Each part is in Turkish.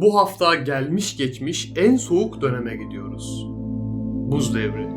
Bu hafta gelmiş geçmiş en soğuk döneme gidiyoruz. Buz devri.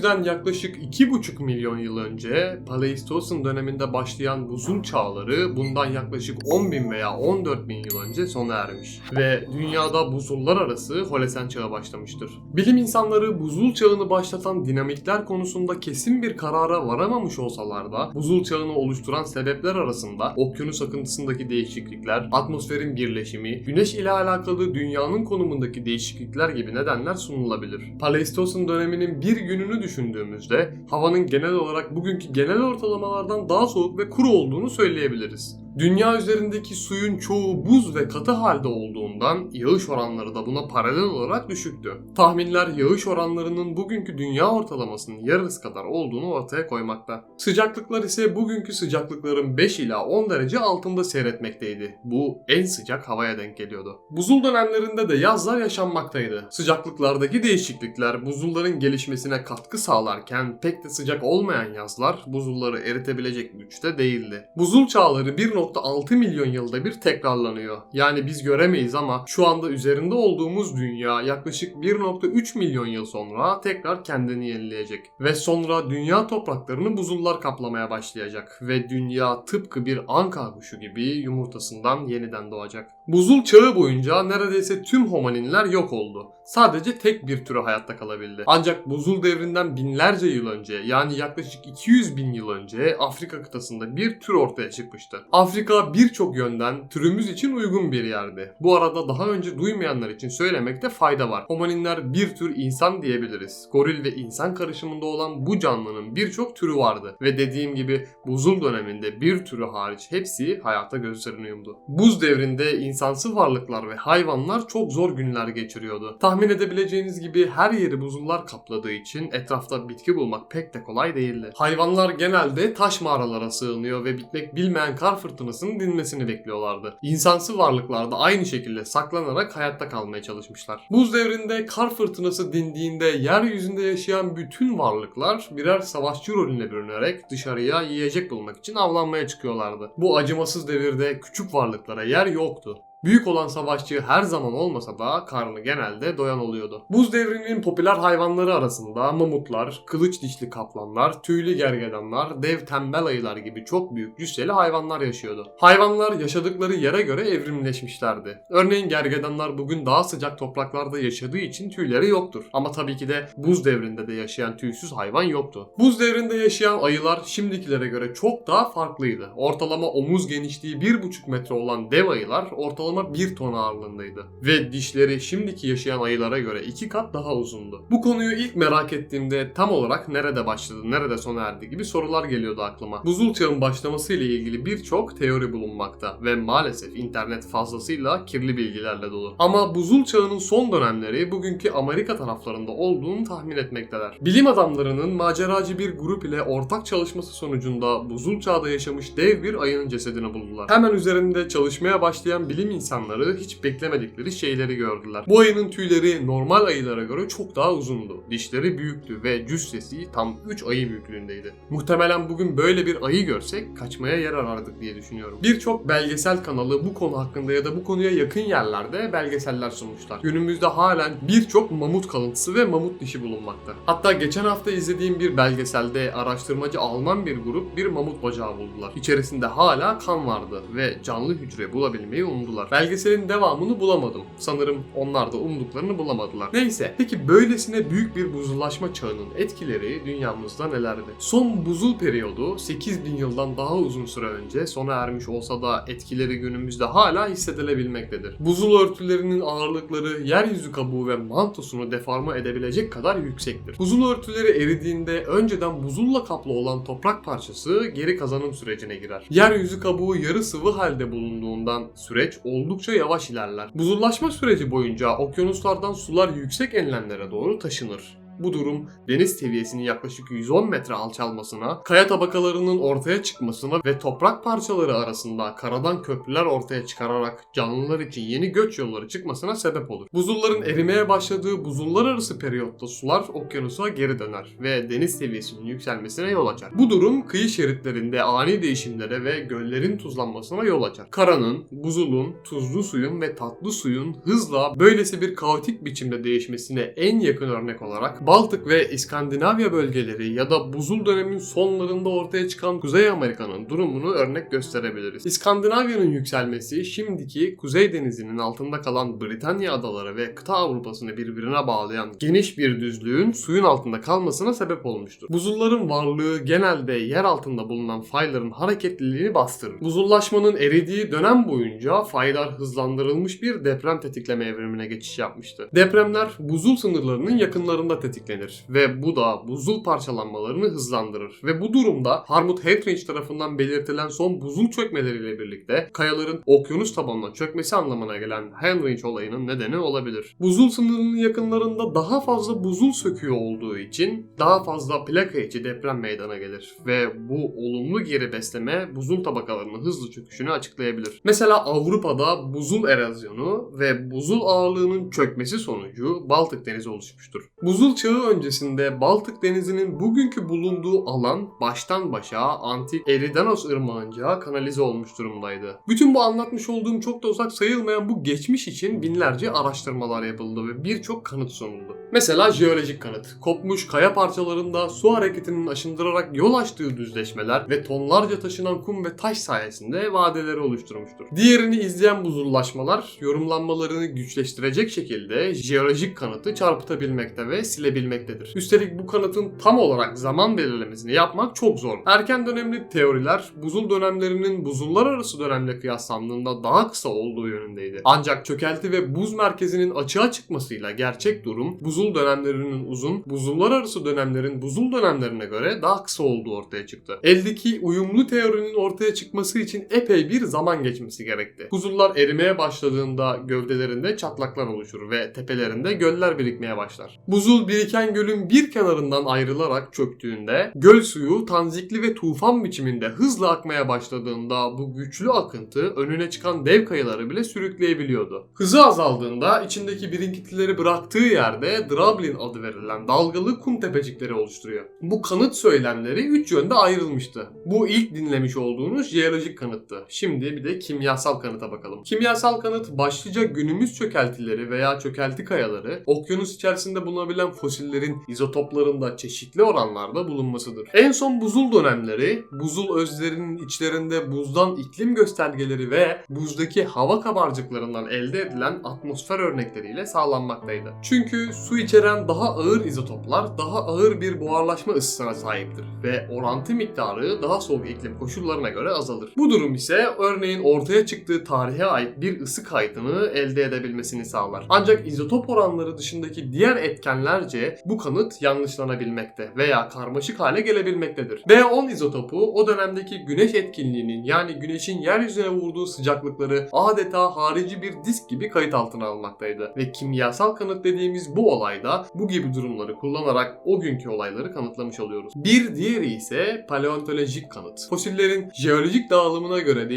Günümüzden yaklaşık 2,5 milyon yıl önce Paleistos'un döneminde başlayan buzul çağları bundan yaklaşık 10 bin veya 14 bin yıl önce sona ermiş. Ve dünyada buzullar arası Holesen çağı başlamıştır. Bilim insanları buzul çağını başlatan dinamikler konusunda kesin bir karara varamamış olsalar da buzul çağını oluşturan sebepler arasında okyanus akıntısındaki değişiklikler, atmosferin birleşimi, güneş ile alakalı dünyanın konumundaki değişiklikler gibi nedenler sunulabilir. Paleistos'un döneminin bir gününü düşündüğümüzde havanın genel olarak bugünkü genel ortalamalardan daha soğuk ve kuru olduğunu söyleyebiliriz. Dünya üzerindeki suyun çoğu buz ve katı halde olduğundan yağış oranları da buna paralel olarak düşüktü. Tahminler yağış oranlarının bugünkü dünya ortalamasının yarısı kadar olduğunu ortaya koymakta. Sıcaklıklar ise bugünkü sıcaklıkların 5 ila 10 derece altında seyretmekteydi. Bu en sıcak havaya denk geliyordu. Buzul dönemlerinde de yazlar yaşanmaktaydı. Sıcaklıklardaki değişiklikler buzulların gelişmesine katkı sağlarken pek de sıcak olmayan yazlar buzulları eritebilecek güçte değildi. Buzul çağları 1.6 milyon yılda bir tekrarlanıyor. Yani biz göremeyiz ama şu anda üzerinde olduğumuz dünya yaklaşık 1.3 milyon yıl sonra tekrar kendini yenileyecek. Ve sonra dünya topraklarını buzullar kaplamaya başlayacak. Ve dünya tıpkı bir anka kuşu gibi yumurtasından yeniden doğacak. Buzul çağı boyunca neredeyse tüm homininler yok oldu. Sadece tek bir türü hayatta kalabildi. Ancak buzul devrinden binlerce yıl önce yani yaklaşık 200 bin yıl önce Afrika kıtasında bir tür ortaya çıkmıştı. Afrika birçok yönden türümüz için uygun bir yerdi. Bu arada daha önce duymayanlar için söylemekte fayda var. Homininler bir tür insan diyebiliriz. Goril ve insan karışımında olan bu canlının birçok türü vardı. Ve dediğim gibi buzul döneminde bir türü hariç hepsi hayata gözlerini yumdu. Buz devrinde insansı varlıklar ve hayvanlar çok zor günler geçiriyordu. Tahmin edebileceğiniz gibi her yeri buzullar kapladığı için etrafta bitki bulmak pek de kolay değildi. Hayvanlar genelde taş mağaralara sığınıyor ve bitmek bilmeyen kar fırtınasının dinmesini bekliyorlardı. İnsansı varlıklar da aynı şekilde saklanarak hayatta kalmaya çalışmışlar. Buz devrinde kar fırtınası dindiğinde yeryüzünde yaşayan bütün varlıklar birer savaşçı rolüne bürünerek dışarıya yiyecek bulmak için avlanmaya çıkıyorlardı. Bu acımasız devirde küçük varlıklara yer yoktu. Büyük olan savaşçı her zaman olmasa da karnı genelde doyan oluyordu. Buz devrinin popüler hayvanları arasında mamutlar, kılıç dişli kaplanlar, tüylü gergedanlar, dev tembel ayılar gibi çok büyük cüsseli hayvanlar yaşıyordu. Hayvanlar yaşadıkları yere göre evrimleşmişlerdi. Örneğin gergedanlar bugün daha sıcak topraklarda yaşadığı için tüyleri yoktur. Ama tabii ki de buz devrinde de yaşayan tüysüz hayvan yoktu. Buz devrinde yaşayan ayılar şimdikilere göre çok daha farklıydı. Ortalama omuz genişliği 1,5 metre olan dev ayılar ortalama ortalama 1 ton ağırlığındaydı. Ve dişleri şimdiki yaşayan ayılara göre 2 kat daha uzundu. Bu konuyu ilk merak ettiğimde tam olarak nerede başladı, nerede sona erdi gibi sorular geliyordu aklıma. Buzul çağın başlaması ile ilgili birçok teori bulunmakta ve maalesef internet fazlasıyla kirli bilgilerle dolu. Ama buzul çağının son dönemleri bugünkü Amerika taraflarında olduğunu tahmin etmekteler. Bilim adamlarının maceracı bir grup ile ortak çalışması sonucunda buzul çağda yaşamış dev bir ayının cesedini buldular. Hemen üzerinde çalışmaya başlayan bilim insanları hiç beklemedikleri şeyleri gördüler. Bu ayının tüyleri normal ayılara göre çok daha uzundu. Dişleri büyüktü ve cüssesi tam 3 ayı büyüklüğündeydi. Muhtemelen bugün böyle bir ayı görsek kaçmaya yer arardık diye düşünüyorum. Birçok belgesel kanalı bu konu hakkında ya da bu konuya yakın yerlerde belgeseller sunmuşlar. Günümüzde halen birçok mamut kalıntısı ve mamut dişi bulunmakta. Hatta geçen hafta izlediğim bir belgeselde araştırmacı Alman bir grup bir mamut bacağı buldular. İçerisinde hala kan vardı ve canlı hücre bulabilmeyi umdular. Belgeselin devamını bulamadım. Sanırım onlar da umduklarını bulamadılar. Neyse, peki böylesine büyük bir buzullaşma çağının etkileri dünyamızda nelerdi? Son buzul periyodu 8000 yıldan daha uzun süre önce sona ermiş olsa da etkileri günümüzde hala hissedilebilmektedir. Buzul örtülerinin ağırlıkları yeryüzü kabuğu ve mantosunu deforme edebilecek kadar yüksektir. Buzul örtüleri eridiğinde önceden buzulla kaplı olan toprak parçası geri kazanım sürecine girer. Yeryüzü kabuğu yarı sıvı halde bulunduğundan süreç oldukça yavaş ilerler. Buzullaşma süreci boyunca okyanuslardan sular yüksek enlemlere doğru taşınır Bu durum deniz seviyesinin yaklaşık 110 metre alçalmasına, kaya tabakalarının ortaya çıkmasına ve toprak parçaları arasında karadan köprüler ortaya çıkararak canlılar için yeni göç yolları çıkmasına sebep olur. Buzulların erimeye başladığı buzullar arası periyotta sular okyanusa geri döner ve deniz seviyesinin yükselmesine yol açar. Bu durum kıyı şeritlerinde ani değişimlere ve göllerin tuzlanmasına yol açar. Karanın, buzulun, tuzlu suyun ve tatlı suyun hızla böylesi bir kaotik biçimde değişmesine en yakın örnek olarak Baltık ve İskandinavya bölgeleri ya da buzul dönemin sonlarında ortaya çıkan Kuzey Amerika'nın durumunu örnek gösterebiliriz. İskandinavya'nın yükselmesi şimdiki Kuzey Denizi'nin altında kalan Britanya adaları ve kıta Avrupa'sını birbirine bağlayan geniş bir düzlüğün suyun altında kalmasına sebep olmuştur. Buzulların varlığı genelde yer altında bulunan fayların hareketliliğini bastırır. Buzullaşmanın eridiği dönem boyunca faylar hızlandırılmış bir deprem tetikleme evrimine geçiş yapmıştı. Depremler buzul sınırlarının yakınlarında tetiklenir ve bu da buzul parçalanmalarını hızlandırır ve bu durumda Harmut Helmrich tarafından belirtilen son buzul çökmeleriyle birlikte kayaların okyanus tabanına çökmesi anlamına gelen Helmrich olayının nedeni olabilir. Buzul sınırının yakınlarında daha fazla buzul söküğü olduğu için daha fazla plaka içi deprem meydana gelir ve bu olumlu geri besleme buzul tabakalarının hızlı çöküşünü açıklayabilir. Mesela Avrupa'da buzul erozyonu ve buzul ağırlığının çökmesi sonucu Baltık Denizi oluşmuştur. Buzul çağı öncesinde Baltık Denizi'nin bugünkü bulunduğu alan baştan başa antik Eridanos ırmağınca kanalize olmuş durumdaydı. Bütün bu anlatmış olduğum çok da uzak sayılmayan bu geçmiş için binlerce araştırmalar yapıldı ve birçok kanıt sunuldu. Mesela jeolojik kanıt. Kopmuş kaya parçalarında su hareketinin aşındırarak yol açtığı düzleşmeler ve tonlarca taşınan kum ve taş sayesinde vadeleri oluşturmuştur. Diğerini izleyen buzullaşmalar yorumlanmalarını güçleştirecek şekilde jeolojik kanıtı çarpıtabilmekte ve silebilmektedir. Üstelik bu kanıtın tam olarak zaman belirlemesini yapmak çok zor. Erken dönemli teoriler buzul dönemlerinin buzullar arası dönemle kıyaslandığında daha kısa olduğu yönündeydi. Ancak çökelti ve buz merkezinin açığa çıkmasıyla gerçek durum buzul dönemlerinin uzun, buzullar arası dönemlerin buzul dönemlerine göre daha kısa olduğu ortaya çıktı. Eldeki uyumlu teorinin ortaya çıkması için epey bir zaman geçmesi gerekti. Buzullar erimeye başladığında gövdelerinde çatlaklar oluşur ve tepelerinde göller birikmeye başlar. Buzul biriken gölün bir kenarından ayrılarak çöktüğünde göl suyu tanzikli ve tufan biçiminde hızla akmaya başladığında bu güçlü akıntı önüne çıkan dev kayaları bile sürükleyebiliyordu. Hızı azaldığında içindeki birikintileri bıraktığı yerde Drablin adı verilen dalgalı kum tepecikleri oluşturuyor. Bu kanıt söylemleri üç yönde ayrılmıştı. Bu ilk dinlemiş olduğunuz jeolojik kanıttı. Şimdi bir de kimyasal kanıta bakalım. Kimyasal kanıt başlıca günümüz çökeltileri veya çökelti kayaları okyanus içerisinde bulunabilen fosillerin izotoplarında çeşitli oranlarda bulunmasıdır. En son buzul dönemleri buzul özlerinin içlerinde buzdan iklim göstergeleri ve buzdaki hava kabarcıklarından elde edilen atmosfer örnekleriyle sağlanmaktaydı. Çünkü su içeren daha ağır izotoplar daha ağır bir buharlaşma ısısına sahiptir ve orantı miktarı daha soğuk iklim koşullarına göre azalır. Bu durum ise örneğin ortaya çıktığı tarihe ait bir ısı kaydını elde edebilmesini sağlar. Ancak izotop oranları dışındaki diğer etkenlerce bu kanıt yanlışlanabilmekte veya karmaşık hale gelebilmektedir. B10 izotopu o dönemdeki güneş etkinliğinin yani güneşin yeryüzüne vurduğu sıcaklıkları adeta harici bir disk gibi kayıt altına almaktaydı. Ve kimyasal kanıt dediğimiz bu olayda bu gibi durumları kullanarak o günkü olayları kanıtlamış oluyoruz. Bir diğeri ise paleontolojik kanıt. Fosillerin jeolojik dağılımına göre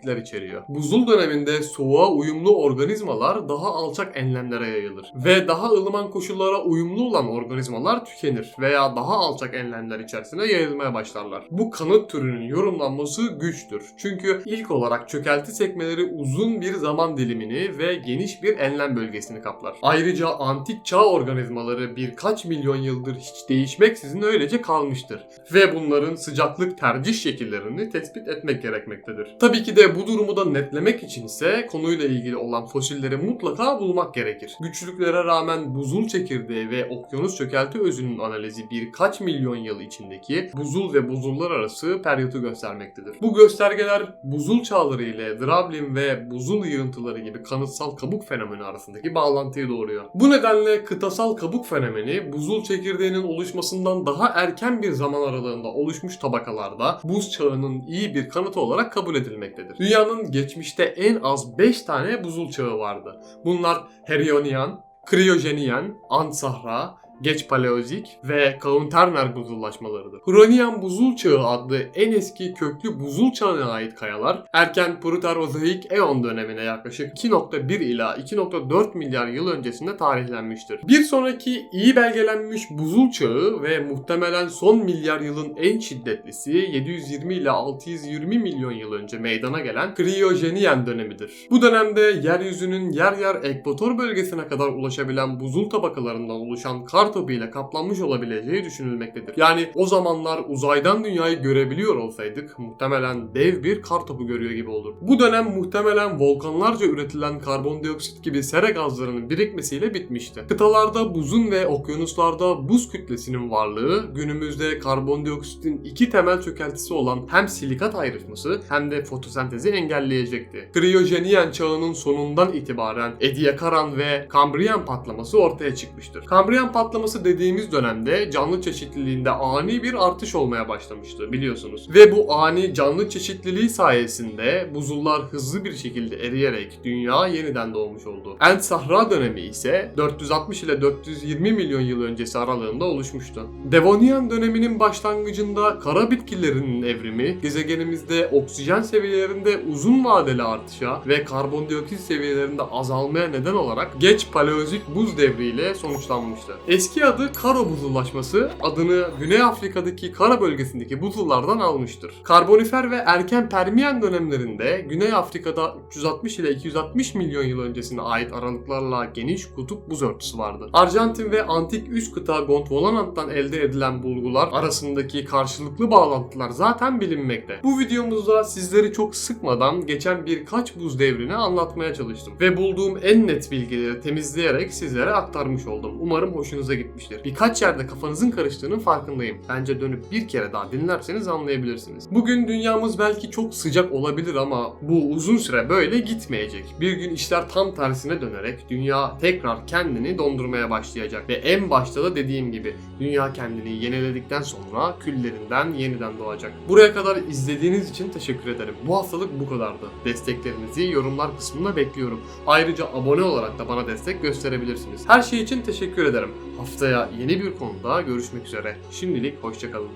değişiklikler içeriyor. Buzul döneminde soğuğa uyumlu organizmalar daha alçak enlemlere yayılır ve daha ılıman koşullara uyumlu olan organizmalar tükenir veya daha alçak enlemler içerisine yayılmaya başlarlar. Bu kanıt türünün yorumlanması güçtür. Çünkü ilk olarak çökelti sekmeleri uzun bir zaman dilimini ve geniş bir enlem bölgesini kaplar. Ayrıca antik çağ organizmaları birkaç milyon yıldır hiç değişmeksizin öylece kalmıştır. Ve bunların sıcaklık tercih şekillerini tespit etmek gerekmektedir. Tabii ki de bu durumu da netlemek için ise konuyla ilgili olan fosilleri mutlaka bulmak gerekir. Güçlüklere rağmen buzul çekirdeği ve okyanus çökelti özünün analizi birkaç milyon yıl içindeki buzul ve buzullar arası periyotu göstermektedir. Bu göstergeler buzul çağları ile Drablin ve buzul yığıntıları gibi kanıtsal kabuk fenomeni arasındaki bağlantıyı doğuruyor. Bu nedenle kıtasal kabuk fenomeni buzul çekirdeğinin oluşmasından daha erken bir zaman aralığında oluşmuş tabakalarda buz çağının iyi bir kanıtı olarak kabul edilmektedir. Dünyanın geçmişte en az 5 tane buzul çağı vardı. Bunlar Herionian, Kriyojeniyen, Ant Sahra, geç paleozik ve Kaunterner buzullaşmalarıdır. Huronian buzul çağı adlı en eski köklü buzul çağına ait kayalar erken Proterozoik Eon dönemine yaklaşık 2.1 ila 2.4 milyar yıl öncesinde tarihlenmiştir. Bir sonraki iyi belgelenmiş buzul çağı ve muhtemelen son milyar yılın en şiddetlisi 720 ila 620 milyon yıl önce meydana gelen Kriyojenien dönemidir. Bu dönemde yeryüzünün yer yer ekvator bölgesine kadar ulaşabilen buzul tabakalarından oluşan kar topu ile kaplanmış olabileceği düşünülmektedir. Yani o zamanlar uzaydan dünyayı görebiliyor olsaydık muhtemelen dev bir kar topu görüyor gibi olur. Bu dönem muhtemelen volkanlarca üretilen karbondioksit gibi sera gazlarının birikmesiyle bitmişti. Kıtalarda buzun ve okyanuslarda buz kütlesinin varlığı günümüzde karbondioksitin iki temel çökeltisi olan hem silikat ayrışması hem de fotosentezi engelleyecekti. Kriyojenien çağının sonundan itibaren Ediacaran ve Kambriyen patlaması ortaya çıkmıştır. Kambriyen patlaması dediğimiz dönemde canlı çeşitliliğinde ani bir artış olmaya başlamıştı biliyorsunuz. Ve bu ani canlı çeşitliliği sayesinde buzullar hızlı bir şekilde eriyerek dünya yeniden doğmuş oldu. En Sahra dönemi ise 460 ile 420 milyon yıl öncesi aralığında oluşmuştu. Devonian döneminin başlangıcında kara bitkilerinin evrimi gezegenimizde oksijen seviyelerinde uzun vadeli artışa ve karbondioksit seviyelerinde azalmaya neden olarak geç paleozik buz devriyle sonuçlanmıştı. Eski adı Karo buzullaşması adını Güney Afrika'daki Kara bölgesindeki buzullardan almıştır. Karbonifer ve erken Permiyen dönemlerinde Güney Afrika'da 360 ile 260 milyon yıl öncesine ait aralıklarla geniş kutup buz örtüsü vardı. Arjantin ve antik üst kıta Gondwana'dan elde edilen bulgular arasındaki karşılıklı bağlantılar zaten bilinmekte. Bu videomuzda sizleri çok sıkmadan geçen birkaç buz devrini anlatmaya çalıştım ve bulduğum en net bilgileri temizleyerek sizlere aktarmış oldum. Umarım hoşunuza gitmiştir. Birkaç yerde kafanızın karıştığının farkındayım. Bence dönüp bir kere daha dinlerseniz anlayabilirsiniz. Bugün dünyamız belki çok sıcak olabilir ama bu uzun süre böyle gitmeyecek. Bir gün işler tam tersine dönerek dünya tekrar kendini dondurmaya başlayacak ve en başta da dediğim gibi dünya kendini yeniledikten sonra küllerinden yeniden doğacak. Buraya kadar izlediğiniz için teşekkür ederim. Bu haftalık bu kadardı. Desteklerinizi yorumlar kısmında bekliyorum. Ayrıca abone olarak da bana destek gösterebilirsiniz. Her şey için teşekkür ederim. Haftaya yeni bir konuda görüşmek üzere. Şimdilik hoşçakalın.